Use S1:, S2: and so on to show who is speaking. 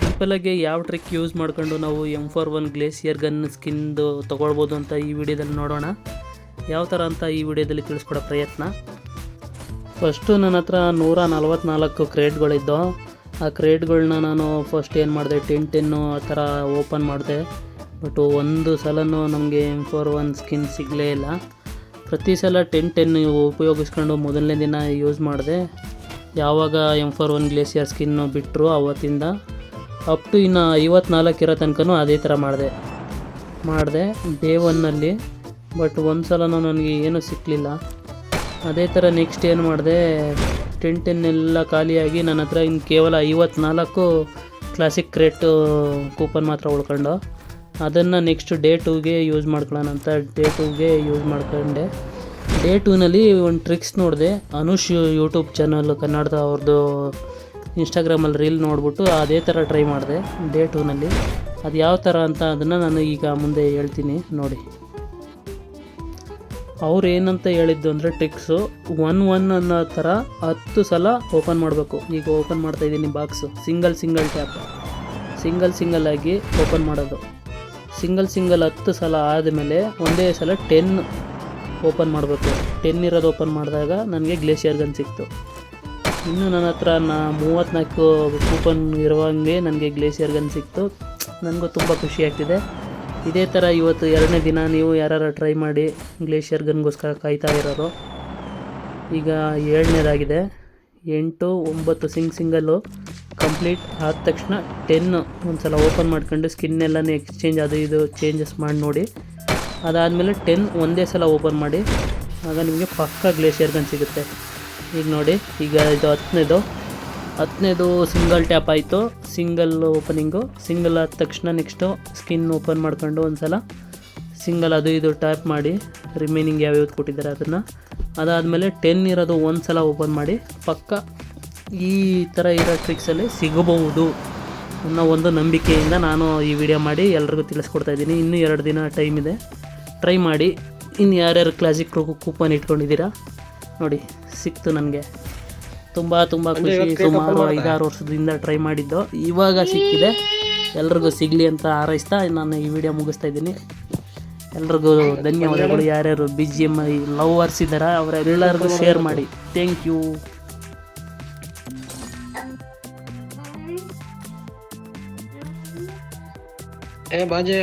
S1: ಸಿಂಪಲಾಗಿ ಯಾವ trick use ಮಾಡ್ಕೊಂಡು ನಾವು M four one glacier gun ಸ್ಕಿನ್ದು ತೊಗೊಳ್ಬೋದು ಅಂತ ಈ ವಿಡಿಯೋದಲ್ಲಿ ನೋಡೋಣ. ಯಾವ ಥರ ಅಂತ ಈ ವಿಡಿಯೋದಲ್ಲಿ ತಿಳಿಸ್ಕೊಡೋ ಪ್ರಯತ್ನ. ಫಸ್ಟು ನನ್ನ ಹತ್ರ ನೂರ ನಲ್ವತ್ನಾಲ್ಕು ಕ್ರೇಟ್ಗಳಿದ್ದು, ಆ ಕ್ರೇಟ್ಗಳನ್ನ ನಾನು ಫಸ್ಟ್ ಏನು ಮಾಡಿದೆ ಟೆನ್ ಟೆನ್ನು ಆ ಥರ ಓಪನ್ ಮಾಡಿದೆ. ಬಟ್ ಒಂದು ಸಲನೂ ನಮಗೆ ಎಂ ಫೋರ್ ಒನ್ ಸ್ಕಿನ್ ಸಿಗಲೇ ಇಲ್ಲ. ಪ್ರತಿ ಸಲ ಟೆನ್ ಟೆನ್ ಉಪಯೋಗಿಸ್ಕೊಂಡು ಮೊದಲನೇ ದಿನ ಯೂಸ್ ಮಾಡಿದೆ. ಯಾವಾಗ M four one glacier skin ಬಿಟ್ಟರು ಅವತ್ತಿಂದ ಅಪ್ ಟು ಇನ್ನು ಐವತ್ನಾಲ್ಕು ಇರೋ ತನಕನೂ ಅದೇ ಥರ ಮಾಡಿದೆ. ಮಾಡಿದೆ ಡೇ ಒನ್ನಲ್ಲಿ. ಬಟ್ ಒಂದು ಸಲನೂ ನನಗೆ ಏನೂ ಸಿಕ್ಕಲಿಲ್ಲ ಅದೇ ಥರ ನೆಕ್ಸ್ಟ್ ಏನು ಮಾಡಿದೆ, ಟೆಂಟನ್ನೆಲ್ಲ ಖಾಲಿಯಾಗಿ ನನ್ನ ಹತ್ರ ಇನ್ನು ಕೇವಲ ಐವತ್ನಾಲ್ಕು ಕ್ಲಾಸಿಕ್ ಕ್ರೇಟು ಕೂಪನ್ ಮಾತ್ರ ಉಳ್ಕೊಂಡು, ಅದನ್ನು ನೆಕ್ಸ್ಟ್ ಡೇ ಟೂಗೆ ಯೂಸ್ ಮಾಡ್ಕೊಳ್ಳೋಣ ಅಂತ ಡೇ ಟೂಗೆ ಯೂಸ್ ಮಾಡ್ಕೊಂಡೆ. ಡೇ ಟೂನಲ್ಲಿ ಒಂದು ಟ್ರಿಕ್ಸ್ ನೋಡಿದೆ. ಅನುಷ್ ಯೂಟ್ಯೂಬ್ ಚಾನಲ್ ಕನ್ನಡದ ಅವ್ರದ್ದು ಇನ್ಸ್ಟಾಗ್ರಾಮಲ್ಲಿ ರೀಲ್ ನೋಡಿಬಿಟ್ಟು ಅದೇ ಥರ ಟ್ರೈ ಮಾಡಿದೆ ಡೇ ಟೂನಲ್ಲಿ ಅದು ಯಾವ ಥರ ಅಂತ ಅದನ್ನು ನಾನು ಈಗ ಮುಂದೆ ಹೇಳ್ತೀನಿ, ನೋಡಿ. ಅವ್ರು ಏನಂತ ಹೇಳಿದ್ದು ಅಂದರೆ ಟ್ರಿಕ್ಸು ಒನ್ ಒನ್ ಅನ್ನೋ ಥರ ಹತ್ತು ಸಲ ಓಪನ್ ಮಾಡಬೇಕು. ಈಗ ಓಪನ್ ಮಾಡ್ತಾ ಇದ್ದೀನಿ box single single tap single single ಆಗಿ ಓಪನ್ ಮಾಡೋದು. ಸಿಂಗಲ್ ಸಿಂಗಲ್ ಹತ್ತು ಸಲ ಆದಮೇಲೆ ಒಂದೇ ಸಲ ಟೆನ್ ಓಪನ್ ಮಾಡಬೇಕು. ಟೆನ್ ಇರೋದು ಓಪನ್ ಮಾಡಿದಾಗ ನನಗೆ ಗ್ಲೇಷಿಯರ್ ಗನ್ ಸಿಕ್ತು. ಇನ್ನು ನನ್ನ ಹತ್ರ ನಾ ಮೂವತ್ತ್ನಾಲ್ಕು ಕೂಪನ್ ಇರುವಂಗೆ ನನಗೆ ಗ್ಲೇಷಿಯರ್ ಗನ್ ಸಿಕ್ತು. ನನಗೂ ತುಂಬ ಖುಷಿ ಆಗ್ತಿದೆ. ಇದೇ ಥರ ಇವತ್ತು ಎರಡನೇ ದಿನ ನೀವು ಯಾರು ಟ್ರೈ ಮಾಡಿ ಗ್ಲೇಷಿಯರ್ ಗನ್ಗೋಸ್ಕರ ಕಾಯ್ತಾ ಇರೋರು. ಈಗ ಏಳನೇದಾಗಿದೆ. ಎಂಟು, ಒಂಬತ್ತು ಸಿಂಗ್ ಸಿಂಗಲ್ಲು ಕಂಪ್ಲೀಟ್ ಆದ ತಕ್ಷಣ ಟೆನ್ನು ಒಂದು ಸಲ ಓಪನ್ ಮಾಡ್ಕೊಂಡು ಸ್ಕಿನ್ ಎಕ್ಸ್ಚೇಂಜ್ ಅದು ಇದು ಚೇಂಜಸ್ ಮಾಡಿ ನೋಡಿ. ಅದಾದಮೇಲೆ ಟೆನ್ ಒಂದೇ ಸಲ ಓಪನ್ ಮಾಡಿ. ಆಗ ನಿಮಗೆ ಪಕ್ಕ ಗ್ಲೇಷಿಯರ್ ಗನ್ ಸಿಗುತ್ತೆ. ಈಗ ನೋಡಿ, ಈಗ ಇದು ಹತ್ತನೇದು. ಹತ್ತನೇದು ಸಿಂಗಲ್ ಟ್ಯಾಪ್ ಆಯಿತು. ಸಿಂಗಲ್ ಓಪನಿಂಗು ಸಿಂಗಲ್ ಆದ ತಕ್ಷಣ ನೆಕ್ಸ್ಟು ಸ್ಕಿನ್ ಓಪನ್ ಮಾಡ್ಕೊಂಡು ಒಂದು ಸಲ ಸಿಂಗಲ್ ಅದು ಇದು ಟ್ಯಾಪ್ ಮಾಡಿ ರಿಮೈನಿಂಗ್ ಯಾವ್ಯಾವ್ದು ಕೊಟ್ಟಿದ್ದಾರೆ ಅದನ್ನು. ಅದಾದಮೇಲೆ ಟೆನ್ ಇರೋದು ಒಂದು ಸಲ ಓಪನ್ ಮಾಡಿ, ಪಕ್ಕ ಈ ಥರ ಇರೋ ಟ್ರಿಕ್ಸಲ್ಲಿ ಸಿಗಬಹುದು ಅನ್ನೋ ಒಂದು ನಂಬಿಕೆಯಿಂದ ನಾನು ಈ ವಿಡಿಯೋ ಮಾಡಿ ಎಲ್ರಿಗೂ ತಿಳಿಸ್ಕೊಡ್ತಾ ಇದ್ದೀನಿ. ಇನ್ನೂ ಎರಡು ದಿನ ಟೈಮ್ ಇದೆ. ಟ್ರೈ ಮಾಡಿ. ಇನ್ನು ಯಾರ್ಯಾರು ಕ್ಲಾಸಿಕ್ ಕೂಪನ್ ಇಟ್ಕೊಂಡಿದ್ದೀರಾ ನೋಡಿ ಸಿಕ್ತು ನನಗೆ. ತುಂಬ ತುಂಬ ಖುಷಿ. ಸುಮಾರು ಐದಾರು ವರ್ಷದಿಂದ ಟ್ರೈ ಮಾಡಿದ್ದು. ಇವಾಗ ಸಿಕ್ಕಿದೆ. ಎಲ್ರಿಗೂ ಸಿಗಲಿ ಅಂತ ಹಾರೈಸ್ತಾ ನಾನು ಈ ವಿಡಿಯೋ ಮುಗಿಸ್ತಾ ಇದ್ದೀನಿ. ಎಲ್ರಿಗೂ ಧನ್ಯವಾದಗಳು. ಯಾರ್ಯಾರು ಬಿ ಜಿ ಎಂ ಐ ಲವರ್ಸ್ ಇದ್ದಾರೆ ಅವರೆಲ್ಲರಿಗೂ ಶೇರ್ ಮಾಡಿ. ಥ್ಯಾಂಕ್ ಯು
S2: ಏ ಬಾಜೆ.